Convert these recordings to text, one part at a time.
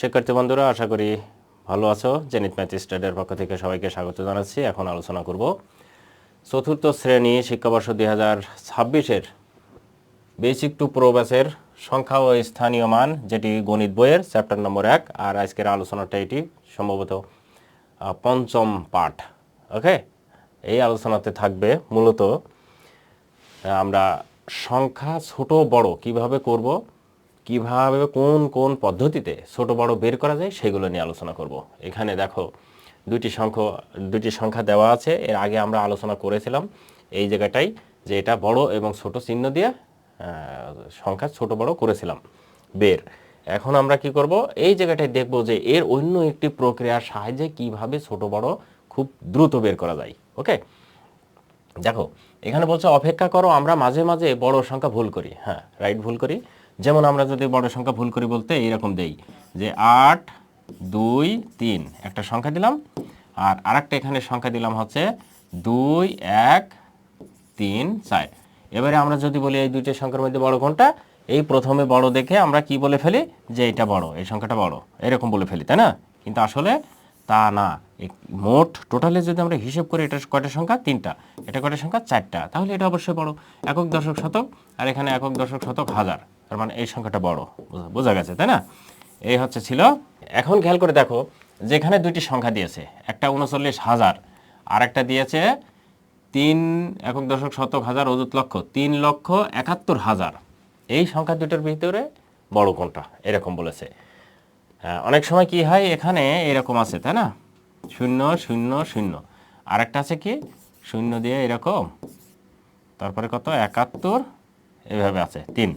শিক্ষার্থী বন্ধুরা, আশা করি ভালো আছো। জেনিত ম্যাথ স্টাডির পক্ষ থেকে সবাইকে স্বাগত জানাচ্ছি। এখন আলোচনা করব চতুর্থ শ্রেণি শিক্ষাবর্ষ দুই হাজার ছাব্বিশের বেসিক টু প্রো সংখ্যা ও স্থানীয় মান, যেটি গণিত বইয়ের চ্যাপ্টার নম্বর এক, আর আজকের আলোচনাটা এটি সম্ভবত পঞ্চম পাঠ। ওকে এই আলোচনাতে থাকবে মূলত আমরা সংখ্যা ছোট বড় কীভাবে করব কীভাবে কোন কোন পদ্ধতিতে ছোট, বড় বের করা যায় সেগুলো নিয়ে আলোচনা করব। এখানে দেখো দুইটি সংখ্যা দুটি সংখ্যা দেওয়া আছে। এর আগে আমরা আলোচনা করেছিলাম এই জায়গাটাই যে এটা বড় এবং ছোট চিহ্ন দিয়ে সংখ্যা ছোট, বড় করেছিলাম বের। এখন আমরা কি করব? এই জায়গাটায় দেখব যে এর অন্য একটি প্রক্রিয়ার সাহায্যে কীভাবে ছোট, বড় খুব দ্রুত বের করা যায়। ওকে? দেখো, এখানে বলছে অপেক্ষা করো, আমরা মাঝে মাঝে বড় সংখ্যা ভুল করি। হ্যাঁ রাইট ভুল করি। যেমন আমরা যদি বড় সংখ্যা ভুল করি বলতে এইরকম দেই যে আট, দুই, তিন। একটা সংখ্যা দিলাম, আর আরেকটা এখানে সংখ্যা দিলাম হচ্ছে দুই, এক, তিন, চার। এবারে আমরা যদি বলি এই দুইটা সংখ্যার মধ্যে বড় কোনটা? এই প্রথমে বড় দেখে আমরা কি বলে ফেলি? যে এটা বড়, এই সংখ্যাটা বড়। এরকম বলে ফেলি, তাই না? কিন্তু আসলে তা না। মোট টোটালে যদি আমরা হিসেব করি এটা কয়টা সংখ্যা? তিনটা। এটা কয়টা সংখ্যা? চারটা। তাহলে এটা অবশ্যই বড়। একক দশক শতক, আর এখানে একক দশক শতক হাজার। তার মানে এই সংখ্যাটা বড় বোঝা- গেছে তাই না? এই হচ্ছে ছিল এখন খেয়াল করে দেখো যেখানে দুইটি সংখ্যা দিয়েছে একটা উনচল্লিশ হাজার আর একটা দিয়েছে তিন একক দশক শতক হাজার অযুত লক্ষ তিন লক্ষ একাত্তর হাজার। এই সংখ্যা দুটোর ভিতরে বড় কোনটা? এরকম বলেছে। হ্যাঁ, অনেক সময় কি হয় এখানে এরকম আছে তাই না? শূন্য শূন্য শূন্য। আর একটা আছে কি? শূন্য দিয়ে এরকম। তারপরে কত? একাত্তর এভাবে আছে তিন।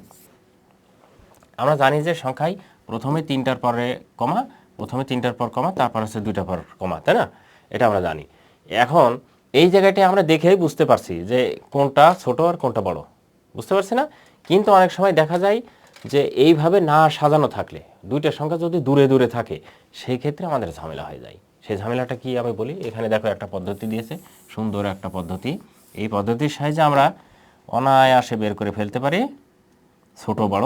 আমরা জানি যে সংখ্যায় প্রথমে তিনটার পরে কমা, প্রথমে তিনটার পর কমা, তারপর হচ্ছে দুইটার পর কমা, তাই না? এটা আমরা জানি। এখন এই জায়গাটি আমরা দেখেই বুঝতে পারছি যে কোনটা ছোট আর কোনটা বড়। বুঝতে পারছি না? কিন্তু অনেক সময় দেখা যায় যে এইভাবে না সাজানো থাকলে, দুইটা সংখ্যা যদি দূরে দূরে থাকে সেই ক্ষেত্রে আমাদের ঝামেলা হয়ে যায়। সেই ঝামেলাটা কি আমি বলি? এখানে দেখো একটা পদ্ধতি দিয়েছে, সুন্দর একটা পদ্ধতি। এই পদ্ধতির সাহায্যে আমরা অনায়াসে বের করে ফেলতে পারি, ছোট বড়।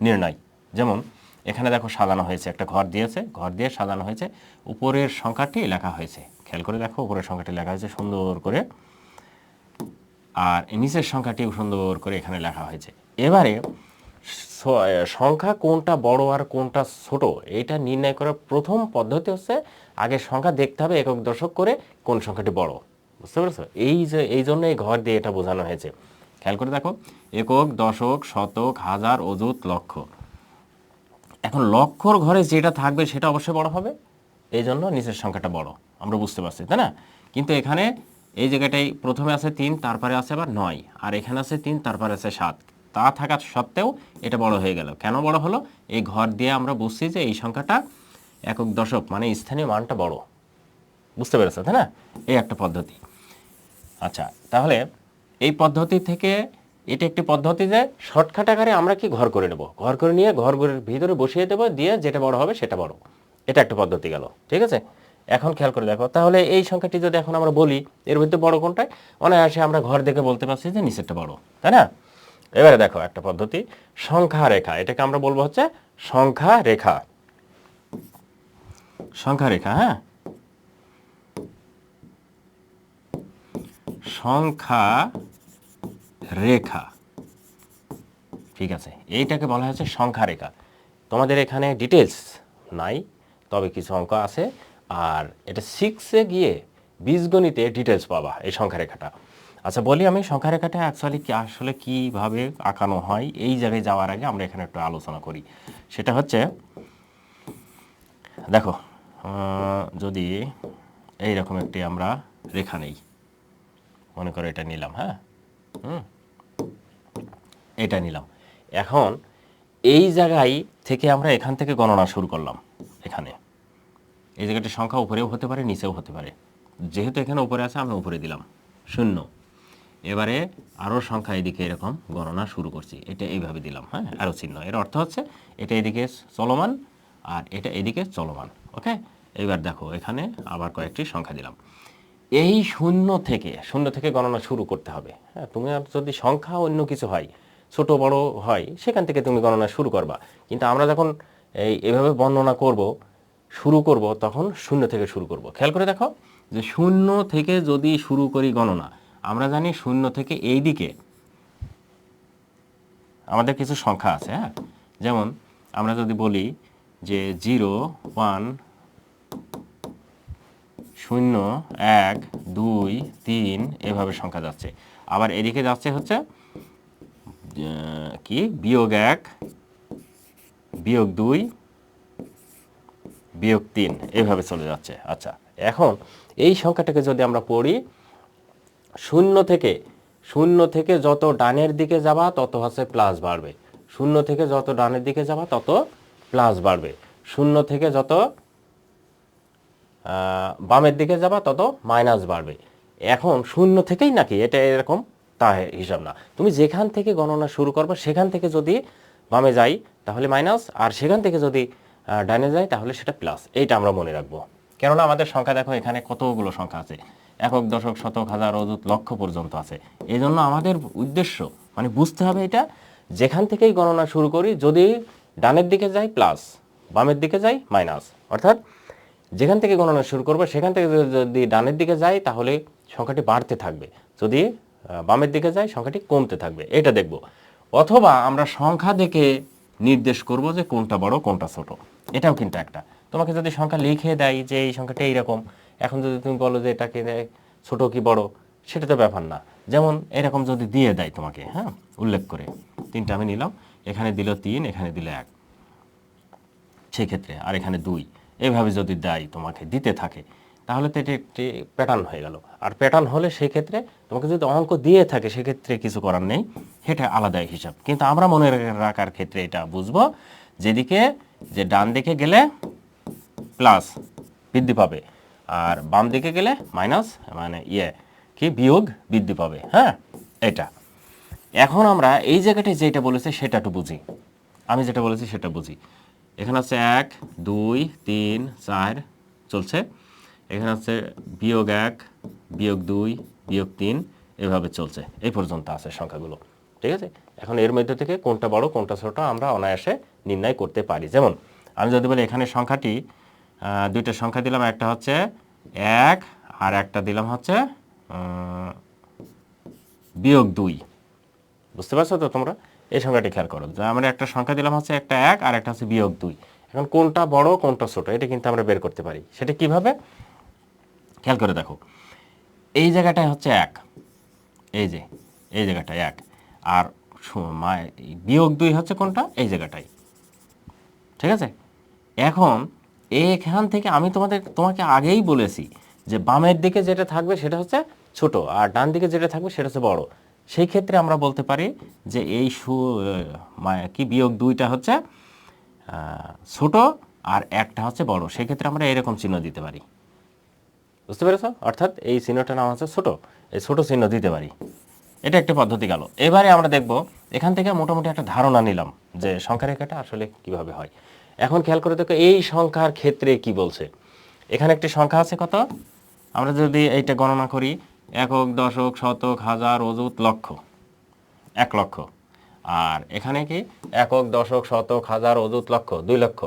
নির্ণয়। যেমন, এখানে দেখো সাজানো হয়েছে, একটা ঘর দিয়েছে, ঘর দিয়ে সাজানো হয়েছে, উপরের সংখ্যাটি লেখা হয়েছে। খেয়াল করে দেখো, উপরের সংখ্যাটি লেখা হয়েছে সুন্দর করে। আর নিচের সংখ্যাটিও সুন্দর করে এখানে লেখা হয়েছে। এবারে সংখ্যা কোনটা বড় আর কোনটা ছোট এটা নির্ণয় করার প্রথম পদ্ধতি হচ্ছে, আগে সংখ্যা দেখতে হবে একক দশক করে কোন সংখ্যাটি বড়। বুঝতে পেরেছ? এই যে, এই জন্য এই ঘর দিয়ে এটা বোঝানো হয়েছে। খেয়াল করে দেখো, একক, দশক, শতক, হাজার, অযুত, লক্ষ। এখন লক্ষর ঘরে যেটা থাকবে সেটা অবশ্যই বড় হবে এই জন্য নিচের সংখ্যাটা বড়। আমরা বুঝতে পারছি, তাই না? কিন্তু এখানে এই জায়গাটাই প্রথমে আছে তিন, তারপরে আছে আবার নয়, আর এখানে আছে তিন, তারপরে আছে সাত। তা থাকা সত্ত্বেও এটা বড় হয়ে গেল। কেন বড় হলো? এই ঘর দিয়ে আমরা বুঝছি যে এই সংখ্যাটা একক, দশক মানে স্থানীয় মানটা বড়। বুঝতে পেরেছ, তাই না? এই একটা পদ্ধতি। আচ্ছা তাহলে এই পদ্ধতি থেকে, এটা একটি পদ্ধতি যে শর্টকাট আকারে আমরা কি ঘর করে নেব? ঘর করে নিয়ে ঘর ঘরের ভিতরে বসিয়ে দেবো, দিয়ে যেটা বড় হবে সেটা বড়। এটা একটা পদ্ধতি গেল, ঠিক আছে? এখন খেয়াল করে দেখো, তাহলে এই সংখ্যাটি যদি এখন আমরা বলি, এর ভিতরে বড় কোনটায়? অনায়াসে আমরা ঘর দেখে বলতে পারছি যে নিচেরটা বড়, তাই না? এবারে দেখো একটা পদ্ধতি, সংখ্যা রেখা, এটাকে আমরা বলব হচ্ছে সংখ্যা রেখা। সংখ্যা রেখা হ্যাঁ? সংখ্যা রেখা। ঠিক আছে, এইটাকে বলা হচ্ছে সংখ্যা রেখা তোমাদের এখানে ডিটেলস নাই, তবে কিছু অঙ্ক আছে, আর এটা সিক্সে গিয়ে বীজগণিতে ডিটেলস পাবা এই সংখ্যা রেখাটা আচ্ছা বলি আমি সংখ্যা রেখাটা অ্যাকচুয়ালি কি আসলে কীভাবে আঁকানো হয়? এই জায়গায় যাওয়ার আগে আমরা এখানে একটু আলোচনা করি। সেটা হচ্ছে, দেখো যদি এই রকম একটি আমরা রেখা নেই, মনে করো এটা নিলাম হ্যাঁ? হুম? এটা নিলাম। এখন এই জায়গায় থেকে আমরা এখান থেকে গণনা শুরু করলাম, এখানে। এই জায়গাটি সংখ্যা উপরেও হতে পারে, নিচেও হতে পারে। যেহেতু এখানে উপরে আছে আমি উপরে দিলাম। শূন্য। এবারে আরও সংখ্যা এদিকে এরকম গণনা শুরু করছি। এটা এইভাবে দিলাম হ্যাঁ? আরও চিহ্ন। এর অর্থ হচ্ছে, এটা এদিকে চলমান আর এটা এদিকে চলমান, ওকে? এবার দেখো, এখানে আবার কয়েকটি সংখ্যা দিলাম। এই শূন্য থেকে শূন্য থেকে গণনা শুরু করতে হবে। হ্যাঁ তুমি আর যদি সংখ্যা অন্য কিছু হয় ছোট, বড় হয়, সেখান থেকে তুমি গণনা শুরু করবা। কিন্তু আমরা যখন এই এভাবে বর্ণনা করব, শুরু করব, তখন শূন্য থেকে শুরু করব। খেয়াল করে দেখো যে শূন্য থেকে যদি শুরু করি গণনা, আমরা জানি শূন্য থেকে এই দিকে আমাদের কিছু সংখ্যা আছে হ্যাঁ? যেমন আমরা যদি বলি যে জিরো, ওয়ান, শূন্য, এক, দুই, তিন, এভাবে সংখ্যা যাচ্ছে। আবার এদিকে যাচ্ছে হচ্ছে কি? বিয়োগ এক, বিয়োগ দুই, বিয়োগ তিন। এভাবে চলে যাচ্ছে। আচ্ছা এখন এই সংখ্যাটাকে যদি আমরা পড়ি, শূন্য থেকে শূন্য থেকে যত ডানের দিকে যাবা, তত হচ্ছে প্লাস বাড়বে। শূন্য থেকে যত ডানের দিকে যাবা, তত প্লাস বাড়বে। শূন্য থেকে যত বামের দিকে যাবা, তত মাইনাস বাড়বে। এখন শূন্য থেকেই নাকি? এটা এরকম তা হিসাব না। তুমি যেখান থেকে গণনা শুরু করবে, সেখান থেকে যদি বামে যাই, তাহলে মাইনাস আর সেখান থেকে যদি ডানে যাই, তাহলে সেটা প্লাস এইটা আমরা মনে রাখব। কেননা আমাদের সংখ্যা দেখো, এখানে কতগুলো সংখ্যা আছে? একক, দশক, শতক, হাজার, অযুত, লক্ষ পর্যন্ত আছে। এই জন্য আমাদের উদ্দেশ্য মানে বুঝতে হবে এটা, যেখান থেকেই গণনা শুরু করি, যদি ডানের দিকে যাই প্লাস বামের দিকে যাই মাইনাস অর্থাৎ, যেখান থেকে গণনা শুরু করবে, সেখান থেকে যদি- ডানের দিকে যাই, তাহলে সংখ্যাটি বাড়তে থাকবে। যদি বামের দিকে যায়, সংখ্যাটি কমতে থাকবে। এটা দেখব। অথবা আমরা সংখ্যা দেখে নির্দেশ করব যে কোনটা বড়, কোনটা ছোট। এটাও কিন্তু একটা। তোমাকে যদি সংখ্যা লিখে দেয় যে এই সংখ্যাটা এইরকম, এখন যদি তুমি বলো যে এটাকে ছোট কি বড়, সেটা তো ব্যাপার না। যেমন এরকম যদি দিয়ে দেয় তোমাকে হ্যাঁ উল্লেখ করে। তিনটা আমি নিলাম, এখানে দিল তিন, এখানে দিল এক। সেক্ষেত্রে, আর এখানে দুই। এভাবে যদি দেয়, তোমাকে দিতে থাকে। তাহলে তো এটি একটি প্যাটার্ন হয়ে গেল। আর প্যাটার্ন হলে সেই ক্ষেত্রে তোমাকে যদি অঙ্ক দিয়ে থাকে সেক্ষেত্রে কিছু করার নেই। সেটা আলাদা হিসাব। কিন্তু আমরা মনে রাখার ক্ষেত্রে এটা বুঝব, যেদিকে, যে ডান দিকে গেলে প্লাস বৃদ্ধি পাবে, আর বাম দিকে গেলে মাইনাস মানে ইয়ে কি, বিয়োগ বৃদ্ধি পাবে হ্যাঁ? এটা। এখন আমরা এই জায়গাটায় যেটা বলেছে সেটা একটু বুঝি। আমি যেটা বলেছি সেটা বুঝি। এখানে আছে এক, দুই, তিন, চার, চলছে। এখানে আছে বিয়োগ এক, বিয়োগ দুই, বিয়োগ তিন, এভাবে চলছে। এই পর্যন্ত আছে সংখ্যাগুলো, ঠিক আছে? এখন এর মধ্যে থেকে কোনটা বড়, কোনটা ছোট আমরা অনায়াসে নির্ণয় করতে পারি। যেমন, আমি যদি বলি এখানে সংখ্যাটি দুইটা সংখ্যা দিলাম, একটা হচ্ছে এক আর একটা দিলাম হচ্ছে বিয়োগ দুই। বুঝতে পারছ তো তোমরা? এই সংখ্যাটি খেয়াল করো। যে আমরা একটা সংখ্যা দিলাম হচ্ছে একটা এক আর একটা হচ্ছে বিয়োগ দুই। এখন কোনটা বড়, কোনটা ছোট, এটা কিন্তু আমরা বের করতে পারি। সেটা কীভাবে? খেয়াল করে দেখো। এই জায়গাটায় হচ্ছে এক। এই যে, এই জায়গাটায় এক। আর বিয়োগ দুই হচ্ছে কোনটা? এই জায়গাটায়। ঠিক আছে? এখন এখান থেকে আমি তোমাদের, তোমাকে আগেই বলেছি যে বামের দিকে যেটা থাকবে সেটা হচ্ছে ছোট আর ডান দিকে যেটা থাকবে সেটা হচ্ছে বড়। সেই ক্ষেত্রে আমরা বলতে পারি যে এই সু কি বিয়োগ দুইটা হচ্ছে ছোট আর একটা হচ্ছে বড়। সেক্ষেত্রে আমরা এরকম চিহ্ন দিতে পারি। বুঝতে পেরেছ? অর্থাৎ এই চিহ্নটার নাম হচ্ছে ছোট। এই ছোট চিহ্ন দিতে পারি। এটা একটা পদ্ধতি গেল। এবারে আমরা দেখব, এখান থেকে মোটামুটি একটা ধারণা নিলাম যে সংখ্যা রেখাটা আসলে কীভাবে হয়। এখন খেয়াল করে দেখো, এই সংখ্যার ক্ষেত্রে কি বলছে? এখানে একটি সংখ্যা আছে কত? আমরা যদি এইটা গণনা করি, একক, দশক, শতক, হাজার, অযুত, লক্ষ। এক লক্ষ। আর এখানে কি? একক, দশক, শতক, হাজার, অযুত, লক্ষ, দুই লক্ষ।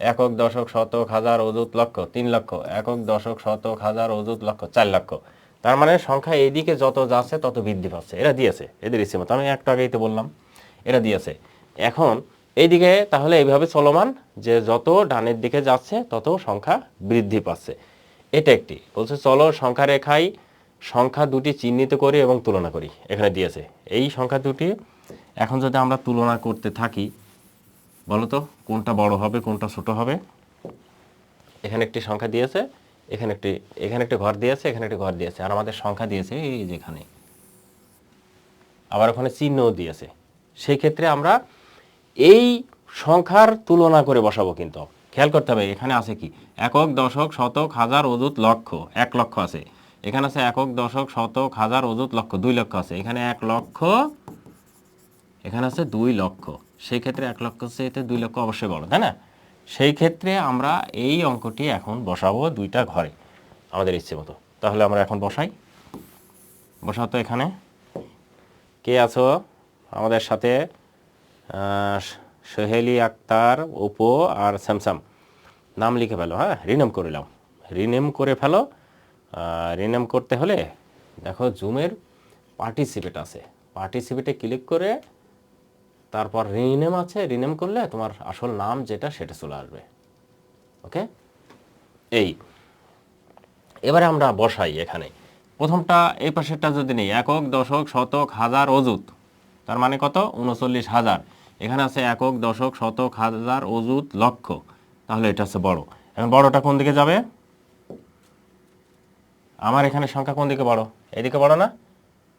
একক দশক শতক হাজার অযুত লক্ষ, তিন লক্ষ, একক দশক শতক হাজার অযুত লক্ষ, চার লক্ষ। তার মানে সংখ্যা এইদিকে যত যাচ্ছে, তত বৃদ্ধি পাচ্ছে। এরা দিয়েছে, এদের ইচ্ছে মতো আমি একটু আগেই তো বললাম, এরা দিয়েছে। এখন এইদিকে তাহলে এইভাবে চলমান যে যত ডানের দিকে যাচ্ছে, তত সংখ্যা বৃদ্ধি পাচ্ছে। এটা একটি। বলছে, চলো সংখ্যা রেখায় সংখ্যা দুটি চিহ্নিত করি এবং তুলনা করি। এখানে দিয়েছে। এই সংখ্যা দুটি এখন যদি আমরা তুলনা করতে থাকি বলো তো, কোনটা বড় হবে, কোনটা ছোট হবে? এখানে একটি সংখ্যা দিয়েছে, এখানে একটি এখানে একটি ঘর দিয়েছে, এখানে একটি ঘর দিয়েছে, আর আমাদের সংখ্যা দিয়েছে এই যেখানে আবার ওখানে চিহ্নও দিয়েছে। সেই ক্ষেত্রে আমরা এই সংখ্যার তুলনা করে বসাবো কিন্তু। খেয়াল করতে হবে, এখানে আছে কি? একক, দশক, শতক, হাজার, অযুত, লক্ষ। এক লক্ষ আছে। এখানে আছে একক, দশক, শতক, হাজার, অযুত, লক্ষ। দুই লক্ষ আছে। এখানে এক লক্ষ এখানে আছে দুই লক্ষ। সেই ক্ষেত্রে এক লক্ষ চেয়েতে দুই লক্ষ অবশ্যই বড়, তাই না? সেই ক্ষেত্রে আমরা এই অঙ্কটি এখন বসাবো দুইটা ঘরে, আমাদের ইচ্ছে মতো। তাহলে আমরা এখন বসাই। বসাতো এখানে। কে আছো? আমাদের সাথে সোহেলি আক্তার, ওপো আর স্যামসাং নাম লিখে ফেলো হ্যাঁ? রিনেম করে নাও। রিনেম করে ফেলো। রিনেম করতে হলে দেখো জুমের পার্টিসিপেট আছে। পার্টিসিপেটে ক্লিক করে তারপর রিনেম আছে, রিনেম করলে তোমার আসল নাম যেটা সেটা চলে আসবে। ওকে এই। এবারে আমরা বসাই এখানে। প্রথমটা এই পাশেরটা যদি নেই, একক, দশক, শতক, হাজার অজুত তার মানে কত? উনচল্লিশ হাজার। এখানে আছে একক, দশক, শতক, হাজার অজুত লক্ষ। তাহলে এটা হচ্ছে বড়। এখন বড়টা কোন দিকে যাবে? আমার এখানে সংখ্যা কোন দিকে বড়? এদিকে বড় না?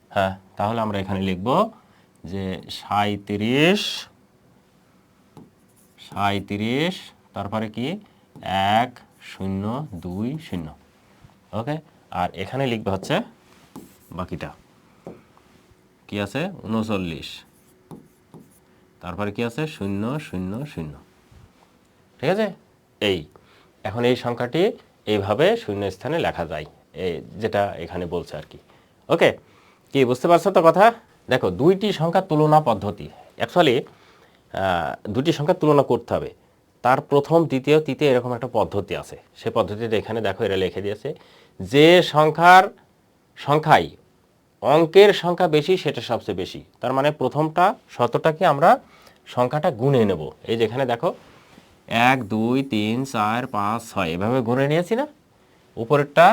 হ্যাঁ তাহলে আমরা এখানে লিখব যে সাঁত্রিশ সাঁত্রিশ তারপরে কি? এক, শূন্য, দুই, শূন্য। ওকে? আর এখানে লিখবে হচ্ছে বাকিটা। কি আছে? উনচল্লিশ। তারপরে কি আছে? শূন্য শূন্য শূন্য। ঠিক আছে? এই। এখন এই সংখ্যাটি এইভাবে শূন্য স্থানে লেখা যায়। এই যেটা এখানে বলছে আর কি। ওকে? কি, বুঝতে পারছ তো কথা? দেখো, দুইটি সংখ্যা তুলনা পদ্ধতি। অ্যাকচুয়ালি দুটি সংখ্যা তুলনা করতে হবে। তার প্রথম, দ্বিতীয়, তৃতীয় এরকম একটা পদ্ধতি আছে। সে পদ্ধতিতে এখানে দেখো, এরা লিখে দিয়েছে, যে সংখ্যার সংখ্যাই অঙ্কের সংখ্যা বেশি, সেটা সবচেয়ে বেশি। তার মানে প্রথমটা, শতটাকে আমরা সংখ্যাটা গুনে নেব। এই যেখানে দেখো, এক, দুই, তিন, চার, পাঁচ, ছয়, এভাবে গুনে নিয়েছি না? উপরেরটা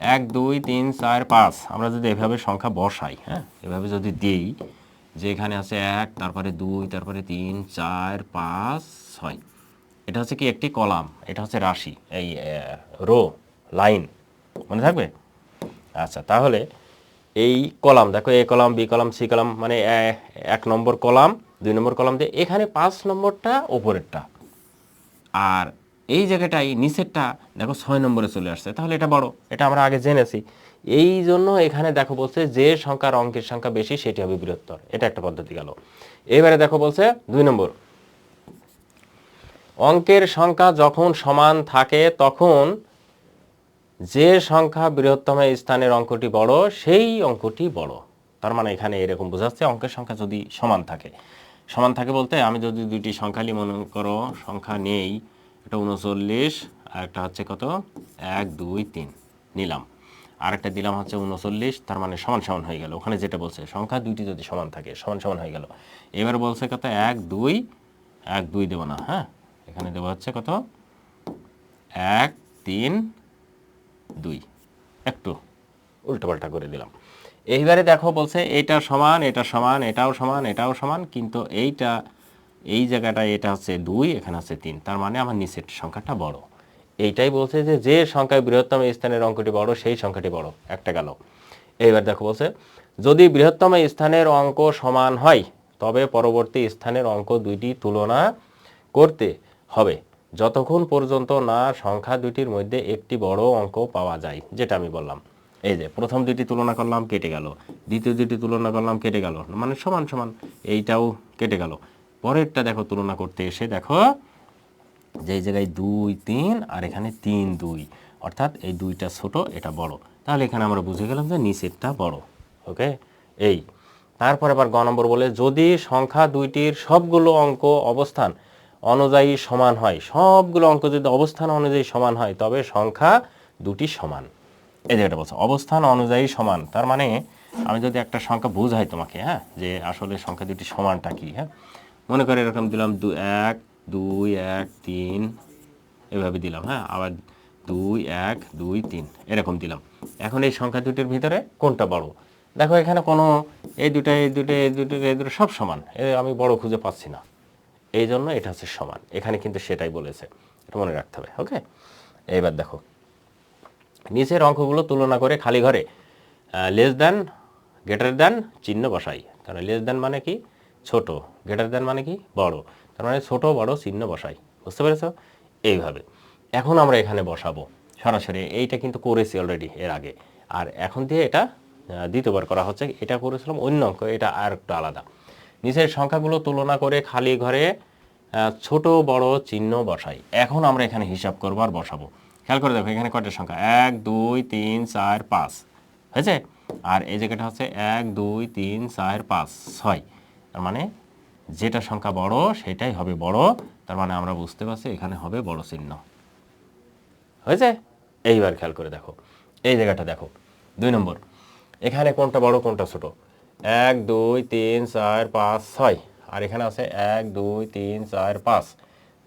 এক, দুই, তিন, চার, পাঁচ। আমরা যদি এভাবে সংখ্যা বসাই হ্যাঁ? এভাবে যদি দিই, যে এখানে আছে এক, তারপরে দুই, তারপরে তিন, চার, পাঁচ, ছয়। এটা হচ্ছে কি একটি কলাম, এটা হচ্ছে রাশি, এই রো, লাইন। মনে থাকবে? আচ্ছা তাহলে এই কলাম, দেখো A column, B column, C column মানে এক নম্বর কলাম, দুই নম্বর কলাম দিয়ে এখানে পাঁচ নম্বরটা ওপরেরটা আর এই জায়গাটাই নিচেরটা দেখো ছয় নম্বরে চলে আসছে। তাহলে এটা বড়, এটা আমরা আগে জেনেছি। এই জন্য এখানে দেখো বলছে যে সংখ্যার অঙ্কের সংখ্যা বেশি, সেটি হবে বৃহত্তর। এটা একটা পদ্ধতি গেল। এবারে দেখো বলছে দুই নম্বর। অঙ্কের সংখ্যা যখন সমান থাকে, তখন যে সংখ্যা বৃহত্তম স্থানের অঙ্কটি বড়, সেই অঙ্কটি বড়। তার মানে এখানে এরকম বোঝাচ্ছে অঙ্কের সংখ্যা যদি সমান থাকে। সমান থাকে বলতে আমি যদি দুইটি সংখ্যা নিই মনে করো, সংখ্যা নেই এটা উনচল্লিশ আর একটা হচ্ছে কত? এক, দুই, তিন। নিলাম। আর একটা দিলাম হচ্ছে উনচল্লিশ, তার মানে সমান সমান হয়ে গেল। ওখানে যেটা বলছে, সংখ্যা দুইটি যদি সমান থাকে, সমান সমান হয়ে গেল। এবার বলছে কত? এক, দুই। এক, দুই দেবো না হ্যাঁ? এখানে দেবো হচ্ছে কত? এক, তিন, দুই। একটু উল্টোপাল্টা করে দিলাম। এইবারে দেখো বলছে, এটা সমান এটা সমান, এটাও সমান এটাও সমান, কিন্তু এইটা এই জায়গাটায় এটা হচ্ছে দুই, এখানে হচ্ছে তিন। তার মানে আমার নিচের সংখ্যাটা বড়। এইটাই বলছে যে যে সংখ্যায় বৃহত্তম স্থানের অঙ্কটি বড়, সেই সংখ্যাটি বড়। একটা গেল। এইবার দেখো বলছে, যদি বৃহত্তম স্থানের অঙ্ক সমান হয়, তবে পরবর্তী স্থানের অঙ্ক দুইটি তুলনা করতে হবে। যতক্ষণ পর্যন্ত না সংখ্যা দুইটির মধ্যে একটি বড় অঙ্ক পাওয়া যায়, যেটা আমি বললাম। এই যে, প্রথম দুইটি তুলনা করলাম, কেটে গেল। দ্বিতীয় দুইটি তুলনা করলাম, কেটে গেল। মানে সমান সমান, এইটাও কেটে গেল। পরেরটা দেখো তুলনা করতে এসে দেখো যে জায়গায় দুই, তিন আর এখানে তিন, দুই। অর্থাৎ এই দুইটা ছোট, এটা বড়। তাহলে এখানে আমরা বুঝে গেলাম যে নিচেরটা বড়, ওকে? এই। তারপর আবার গ নম্বর বলে, যদি সংখ্যা দুইটির সবগুলো অঙ্ক অবস্থান অনুযায়ী সমান হয়, সবগুলো অঙ্ক যদি অবস্থান অনুযায়ী সমান হয়, তবে সংখ্যা দুটি সমান। এই জায়গাটা বলছে, অবস্থান অনুযায়ী সমান। তার মানে আমি যদি একটা সংখ্যা বোঝাই তোমাকে হ্যাঁ? যে আসলে সংখ্যা দুটি সমানটা কি হ্যাঁ? মনে করে এরকম দিলাম দু এক, দুই এক, তিন। এভাবে দিলাম হ্যাঁ? আবার দুই এক, দুই, তিন। এরকম দিলাম। এখন এই সংখ্যা দুটির ভিতরে কোনটা বড়? দেখো, এখানে কোনো এই দুটো এই দুটো এই দুটো এই দুটো সব সমান। আমি বড় খুঁজে পাচ্ছি না। এই জন্য এটা হচ্ছে সমান। এখানে কিন্তু সেটাই বলেছে। এটা মনে রাখতে হবে, ওকে? এইবার দেখো। নিচের অঙ্কগুলো তুলনা করে খালি ঘরে লেস দেন গ্রেটার দেন চিহ্ন বসাই। কারণ লেস দেন মানে কি? ছোট গ্রেটার দ্যান মানে কি? বড়। তার মানে ছোট, বড় চিহ্ন বসাই। বুঝতে পেরেছ? এইভাবে। এখন আমরা এখানে বসাবো। সরাসরি এইটা কিন্তু করেছি অলরেডি এর আগে। আর এখন দিয়ে এটা দ্বিতীয়বার করা হচ্ছে। এটা করেছিলাম অন্য অঙ্ক, এটা আর একটু আলাদা। নিচের সংখ্যাগুলো তুলনা করে খালি ঘরে ছোট, বড় চিহ্ন বসাই। এখন আমরা এখানে হিসাব করব আর বসাবো। খেয়াল করে দেখো, এখানে কয়টা সংখ্যা? এক, দুই, তিন, চার, পাঁচ। হয়েছে? আর এই জায়গাটা হচ্ছে এক, দুই, তিন, চার, পাঁচ, ছয়। তার মানে যেটা সংখ্যা বড়, সেটাই হবে বড়। তার মানে আমরা বুঝতে পারছি এখানে হবে বড় চিহ্ন। হয়েছে? এইবার খেয়াল করে দেখো। এই জায়গাটা দেখো। দুই নম্বর। এখানে কোনটা বড়, কোনটা ছোট? এক, দুই, তিন, চার, পাঁচ, ছয়। আর এখানে আছে এক, দুই, তিন, চার, পাঁচ।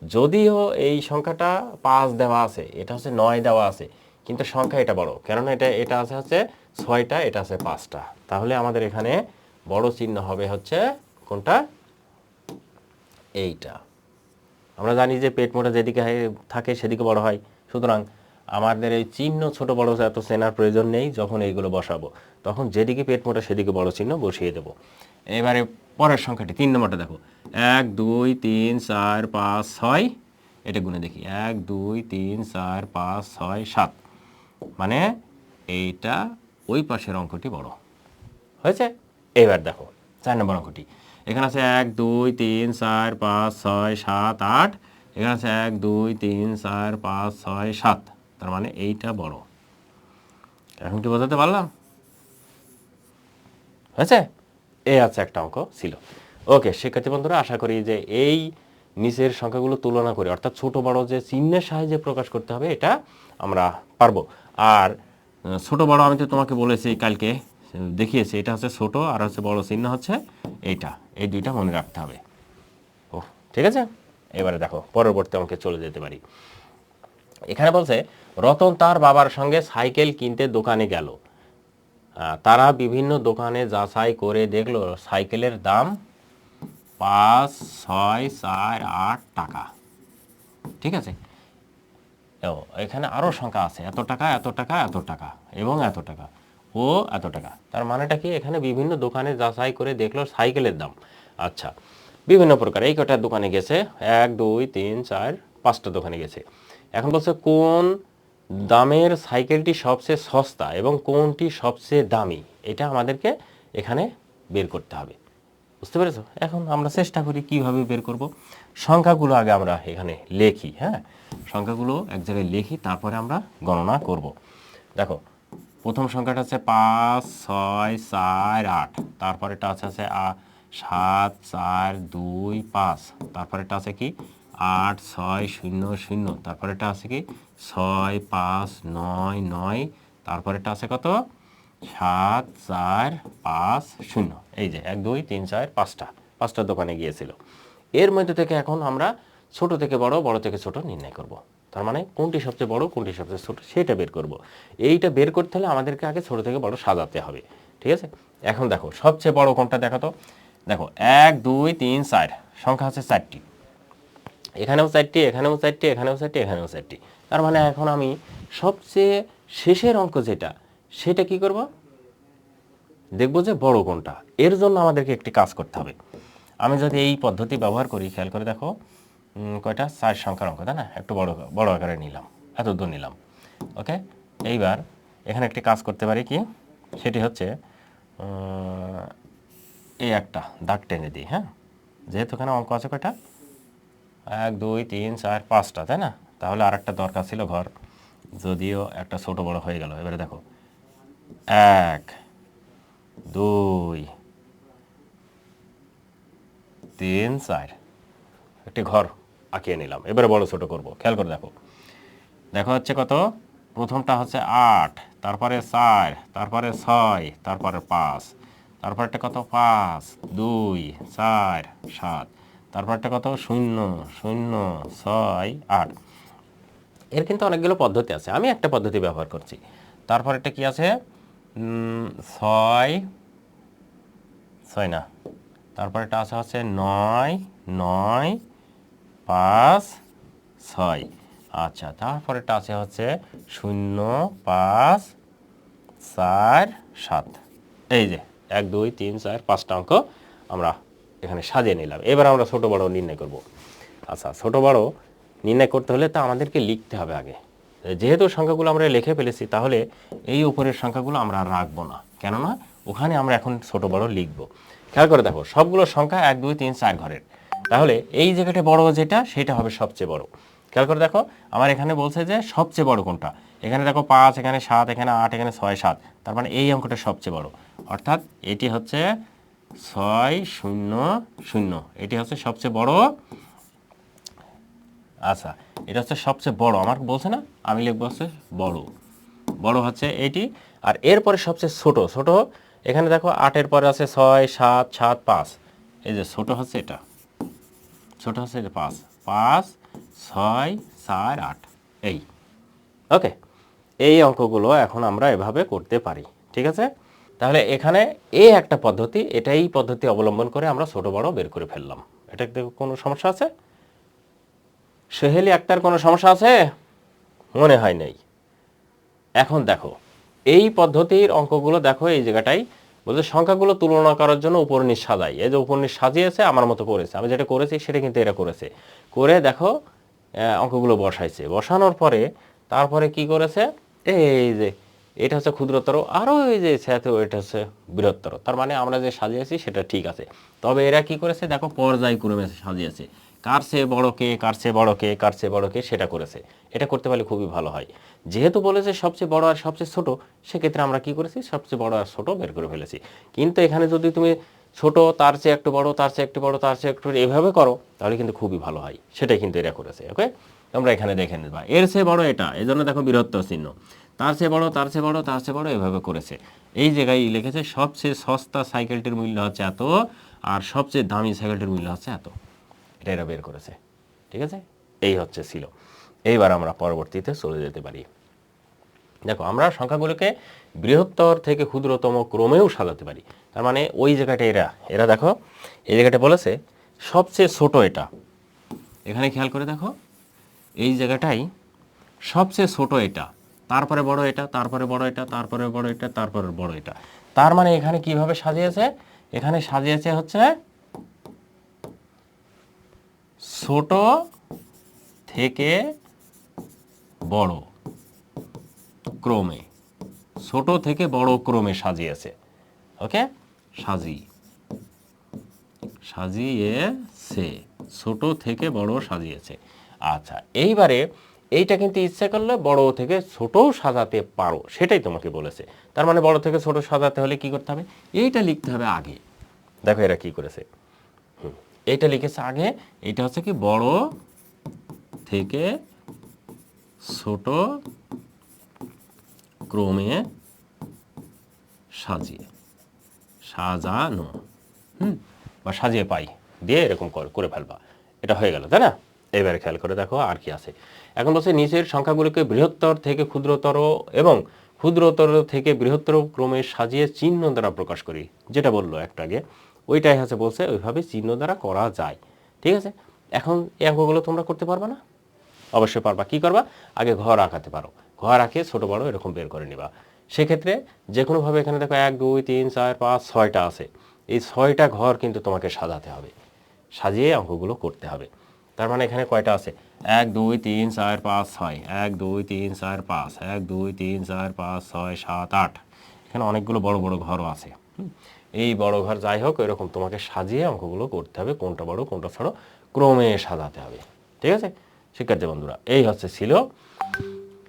যদিও এই সংখ্যাটা পাঁচ দেওয়া আছে, এটা হচ্ছে নয় দেওয়া আছে, কিন্তু সংখ্যা এটা বড়। কেননা এটা এটা আছে হচ্ছে ছয়টা, এটা আছে পাঁচটা। তাহলে আমাদের এখানে বড় চিহ্ন হবে হচ্ছে কোনটা? এইটা। আমরা জানি যে পেট মোটা যেদিকে থাকে সেদিকে বড় হয়। সুতরাং আমাদের এই চিহ্ন ছোট বড় এত চেনার প্রয়োজন নেই, যখন এইগুলো বসাবো। তখন যেদিকে পেট মোটা সেদিকে বড় চিহ্ন বসিয়ে দেবো। এবারে পরের সংখ্যাটি, তিন নম্বরটা দেখো। এক, দুই, তিন, চার, পাঁচ, ছয়। এটা গুনে দেখি। এক, দুই, তিন, চার, পাঁচ, ছয়, সাত। মানে এইটা ওই পাশের অঙ্কটি বড়। হয়েছে? এবার দেখো, চার নম্বর অঙ্কটি। এখানে আছে এক, দুই, তিন, চার, পাঁচ, ছয়, সাত, আট। এখানে আছে এক, দুই, তিন, চার, পাঁচ, ছয়, সাত। তার মানে এইটা বড়। এখন কি বোঝাতে পারলাম? হয়েছে? এই আছে একটা অঙ্ক, ছিল। ওকে, শিক্ষার্থী বন্ধুরা, আশা করি যে এই নিচের সংখ্যাগুলো তুলনা করে, অর্থাৎ ছোট বড় যে চিহ্নের সাহায্যে প্রকাশ করতে হবে, এটা আমরা পারব। আর, ছোট বড় আমি তো তোমাকে বলেছি কালকে দেখিয়েছি, এটা হচ্ছে ছোট আর হচ্ছে বড় চিহ্ন হচ্ছে এইটা। এই দুইটা মনে রাখতে হবে। ও ঠিক আছে? এবারে দেখো, পরবর্তী অঙ্কে চলে যেতে পারি। এখানে বলছে, রতন তার বাবার সঙ্গে সাইকেল কিনতে দোকানে গেল। তারা বিভিন্ন দোকানে যাচাই করে দেখল, সাইকেলের দাম পাঁচ, ছয়, চার, আট টাকা। ঠিক আছে? এখানে আরও সংখ্যা আছে, এত টাকা এত টাকা এত টাকা, এবং এত টাকা। ও, এত টাকা। তার মানেটা কি? এখানে বিভিন্ন দোকানে যাচাই করে দেখল সাইকেলের দাম। আচ্ছা বিভিন্ন প্রকার। এই কটার দোকানে গেছে। এক, দুই, তিন, চার, পাঁচটা দোকানে গেছে। এখন বলছে কোন দামের সাইকেলটি সবচেয়ে সস্তা এবং কোনটি সবচেয়ে দামি? এটা আমাদেরকে এখানে বের করতে হবে। বুঝতে পেরেছ? এখন আমরা চেষ্টা করি কীভাবে বের করব। সংখ্যাগুলো আগে আমরা এখানে লেখি হ্যাঁ? সংখ্যাগুলো এক জায়গায় লিখি, তারপরে আমরা গণনা করব। দেখো প্রথম সংখ্যাটা হচ্ছে পাঁচ, ছয়, চার, আট। তারপরেটা আছে আছে সাত, চার, দুই, পাঁচ। তারপরেটা আছে কি? আট, ছয়, শূন্য শূন্য। তারপরেটা আছে কি? ছয়, পাঁচ, নয় নয়। তারপরেটা আছে কত? সাত, চার, পাঁচ, শূন্য। এই যে, এক, দুই, তিন, চার, পাঁচটা। পাঁচটা দোকানে গিয়েছিল। এর মধ্যে থেকে এখন আমরা ছোট থেকে বড় বড় থেকে ছোট নির্ণয় করব। তার মানে কোনটি সবচেয়ে বড়, কোনটি সবচেয়ে ছোট সেটা বের করব। এইটা বের করতে হলে আমাদেরকে আগে ছোট থেকে বড় সাজাতে হবে, ঠিক আছে? এখন দেখো, সবচেয়ে বড় কোনটা দেখো তো? দেখো, এক, দুই, তিন, চার, সংখ্যা হচ্ছে চারটি। এখানেও চারটি এখানেও চারটি এখানেও চারটি এখানেও চারটি। তার মানে এখন আমি সবচেয়ে শেষের অঙ্ক যেটা, সেটা কি করব? দেখব যে বড় কোনটা। এর জন্য আমাদেরকে একটি কাজ করতে হবে। আমি যদি এই পদ্ধতি ব্যবহার করি, খেয়াল করে দেখো কয়টা? চার সংখ্যার অঙ্ক, তাই না? একটু বড় বড় আকারে নিলাম এত দূর নিলাম ওকে এইবার এখানে একটি কাজ করতে পারি কি? সেটি হচ্ছে এই একটা দাগ টেনে দিই হ্যাঁ? যেহেতু এখানে অঙ্ক আছে কয়টা? এক, দুই, তিন, চার, পাঁচটা, তাই না? তাহলে আর একটা দরকার ছিল ঘর, যদিও একটা ছোট বড় হয়ে গেল। এবারে দেখো, এক, দুই, তিন, চার, একটি ঘর আঁকিয়ে নিলাম। এবারে বড় ছোট করব। খেয়াল করে দেখো। দেখো হচ্ছে কত? প্রথমটা হচ্ছে আট, তারপরে চার, তারপরে ছয়, তারপরে পাঁচ। তারপরটা কত? পাঁচ, দুই, চার, সাত। তারপরটা কত? শূন্য শূন্য, ছয়, আট। এর কিন্তু অনেকগুলো পদ্ধতি আছে। আমি একটা পদ্ধতি ব্যবহার করছি। তারপরেরটা কি আছে? ছয় ছয় না। তারপরেটা আছে হচ্ছে নয় নয় পাঁচ, ছয়। আচ্ছা তারপরেটা আছে হচ্ছে শূন্য, পাঁচ, চার, সাত। এই যে, এক, দুই, তিন, চার, পাঁচটা অঙ্ক আমরা এখানে সাজিয়ে নিলাম। এবার আমরা ছোট বড় নির্ণয় করব। আচ্ছা ছোট বড় নির্ণয় করতে হলে তা আমাদেরকে লিখতে হবে আগে। যেহেতু সংখ্যাগুলো আমরা লিখে ফেলেছি, তাহলে এই উপরের সংখ্যাগুলো আমরা রাখব না। কেননা, ওখানে আমরা এখন ছোট বড় লিখব। খেয়াল করে দেখো, সবগুলো সংখ্যা এক, দুই, তিন, চার ঘরের। তাহলে এই জায়গাটা বড় যেটা, সেটা হবে সবচেয়ে বড়। খেয়াল করে দেখো, আমার এখানে বলছে যে সবচেয়ে বড় কোনটা? এখানে দেখো পাঁচ, এখানে সাত, এখানে আট, এখানে ছয়, সাত। তার মানে এই অঙ্কটা সবচেয়ে বড়। অর্থাৎ এটি হচ্ছে ছয় শূন্য শূন্য। এটি হচ্ছে সবচেয়ে বড়। আচ্ছা এটা হচ্ছে সবচেয়ে বড়। আমার বলছে না, আমি লিখব হচ্ছে বড়। বড় হচ্ছে এটি। আর এরপরে সবচেয়ে ছোট ছোট, এখানে দেখো আটের পরে আছে ছয়, সাত সাত, পাঁচ। এই যে ছোট হচ্ছে এটা। ছোট হচ্ছে পাঁচ। পাঁচ, ছয় চার আট। এই। ওকে। এই অঙ্কগুলো এখন আমরা এভাবে করতে পারি। ঠিক আছে? তাহলে এখানে এই একটা পদ্ধতি, এটাই পদ্ধতি অবলম্বন করে আমরা ছোট, বড় বের করে ফেললাম। এটা কোনো সমস্যা আছে? সেহেলি একটার কোনো সমস্যা আছে? মনে হয় নেই। এখন দেখো, এই পদ্ধতির অঙ্কগুলো দেখো এই জায়গাটাই বলতে সংখ্যাগুলো তুলনা করার জন্য উপনিষ সাজাই। এই যে উপনিষ সাজিয়েছে, আমার মতো করেছে। আমি যেটা করেছি, সেটা কিন্তু এরা করেছে। করে দেখো অঙ্কগুলো বসাইছে। বসানোর পরে, তারপরে কি করেছে? এই যে, এটা হচ্ছে ক্ষুদ্রতর, আরও এই যে সাথে এটা হচ্ছে বৃহত্তর। তার মানে আমরা যে সাজিয়েছি, সেটা ঠিক আছে। তবে এরা কি করেছে? দেখো, পর্যায়ক্রমে সাজিয়েছে। কার চেয়ে বড় কে, কার চেয়ে বড় কে, কার চেয়ে বড় কে, সেটা করেছে। এটা করতে পারলে খুবই ভালো হয়। যেহেতু বলেছে সবচেয়ে বড় আর সবচেয়ে ছোট, সেক্ষেত্রে আমরা কি করেছি? সবচেয়ে বড় আর ছোট বের করে ফেলেছি। কিন্তু এখানে যদি তুমি ছোট, তার চেয়ে একটু বড়, তার চেয়ে একটু বড়, তার চেয়ে একটু এভাবে করো, তাহলে কিন্তু খুবই ভালো হয়। সেটাই কিন্তু এরা করেছে ওকে তোমরা এখানে দেখে নেবা। এর চেয়ে বড় এটা এই জন্য দেখো বীরত্ব চিহ্ন। তার চেয়ে বড়, তার চেয়ে বড়, তার চেয়ে বড়, এভাবে করেছে। এই জায়গায় লিখেছে, সবচেয়ে সস্তা সাইকেলটির মূল্য হচ্ছে এত, আর সবচেয়ে দামি সাইকেলটির মূল্য হচ্ছে এত। এটা এরা বের করেছে। ঠিক আছে? এই হচ্ছে ছিল। এইবার আমরা পরবর্তীতে চলে যেতে পারি। দেখো, আমরা সংখ্যাগুলোকে বৃহত্তর থেকে ক্ষুদ্রতম ক্রমেও সাজাতে পারি। তার মানে ওই জায়গাটা এরা এরা দেখো, এই জায়গাটা বলেছে, সবচেয়ে ছোট এটা। এখানে খেয়াল করে দেখো, এই জায়গাটাই সবচেয়ে ছোট এটা। তারপরে বড় এটা, তারপরে বড় এটা, তারপরে বড় এটা, তারপরে বড় এটা। তার মানে এখানে কীভাবে সাজিয়েছে? এখানে সাজিয়েছে হচ্ছে ছোট থেকে বড় ক্রমে, ছোট থেকে বড় ক্রমে সাজিয়েছে। ওকে? সাজি সাজিয়েছে, ছোট থেকে বড় সাজিয়েছে। আচ্ছা এইবারে এইটা কিন্তু ইচ্ছে করলে বড় থেকে ছোটও সাজাতে পারো, সেটাই তোমাকে বলেছে। তার মানে বড় থেকে ছোট সাজাতে হলে কি করতে হবে? এইটা লিখতে হবে আগে। দেখো এরা কি করেছে। এইটা লিখেছে আগে, এটা হচ্ছে কি বড় থেকে ছোট ক্রমে সাজিয়ে, সাজানো, হুম, বা সাজিয়ে পাই, দিয়ে এরকম করে ফেলবা। এটা হয়ে গেল, তাই না? এবারে খেয়াল করে দেখো আর কি আছে। এখন বলছে নিচের সংখ্যাগুলোকে বৃহত্তর থেকে ক্ষুদ্রতর এবং ক্ষুদ্রতর থেকে বৃহত্তর ক্রমে সাজিয়ে চিহ্ন দ্বারা প্রকাশ করি। যেটা বলল একটা আগে। ওইটাই হচ্ছে বলছে, ওইভাবে চিহ্ন দ্বারা করা যায়। ঠিক আছে? এখন এই অঙ্কগুলো তোমরা করতে পারবা না? অবশ্যই পারবা। কি করবা? আগে ঘর আঁকাতে পারো। ঘর আঁকে ছোটো, বড়ো এরকম বের করে নিবা। সেক্ষেত্রে যে কোনোভাবে এখানে দেখো এক, দুই, তিন, চার, পাঁচ, ছয়টা আছে। এই ছয়টা ঘর কিন্তু তোমাকে সাজাতে হবে। সাজিয়ে অঙ্কগুলো করতে হবে। তার মানে এখানে কয়টা আছে? এক, দুই, তিন, চার, পাঁচ, ছয়। এক, দুই, তিন, চার, পাঁচ। এক, দুই, তিন, চার, পাঁচ, ছয়, সাত, আট। এখানে অনেকগুলো বড় বড় ঘরও আছে। এই বড় ঘর যাই হোক, এরকম তোমাকে সাজিয়ে অঙ্কগুলো করতে হবে, কোনটা বড়, কোনটা ছোট ক্রমে সাজাতে হবে। ঠিক আছে? শিক্ষার্থী বন্ধুরা, এই হচ্ছে ছিল।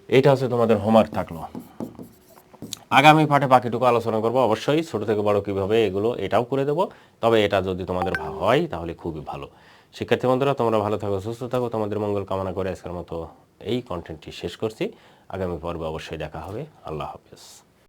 এইটা হচ্ছে তোমাদের হোমওয়ার্ক থাকল। আগামী পাঠে বাকিটুকু আলোচনা করব। অবশ্যই ছোট থেকে বড় কীভাবে এগুলো এটাও করে দেবো। তবে এটা যদি তোমাদের হয়, তাহলে খুবই ভালো। শিক্ষার্থী বন্ধুরা, তোমরা ভালো থাকো, সুস্থ থাকো। তোমাদের মঙ্গল কামনা করে আজকের মতো এই কন্টেন্টটি শেষ করছি। আগামী পর্বে অবশ্যই দেখা হবে। আল্লাহ হাফেজ।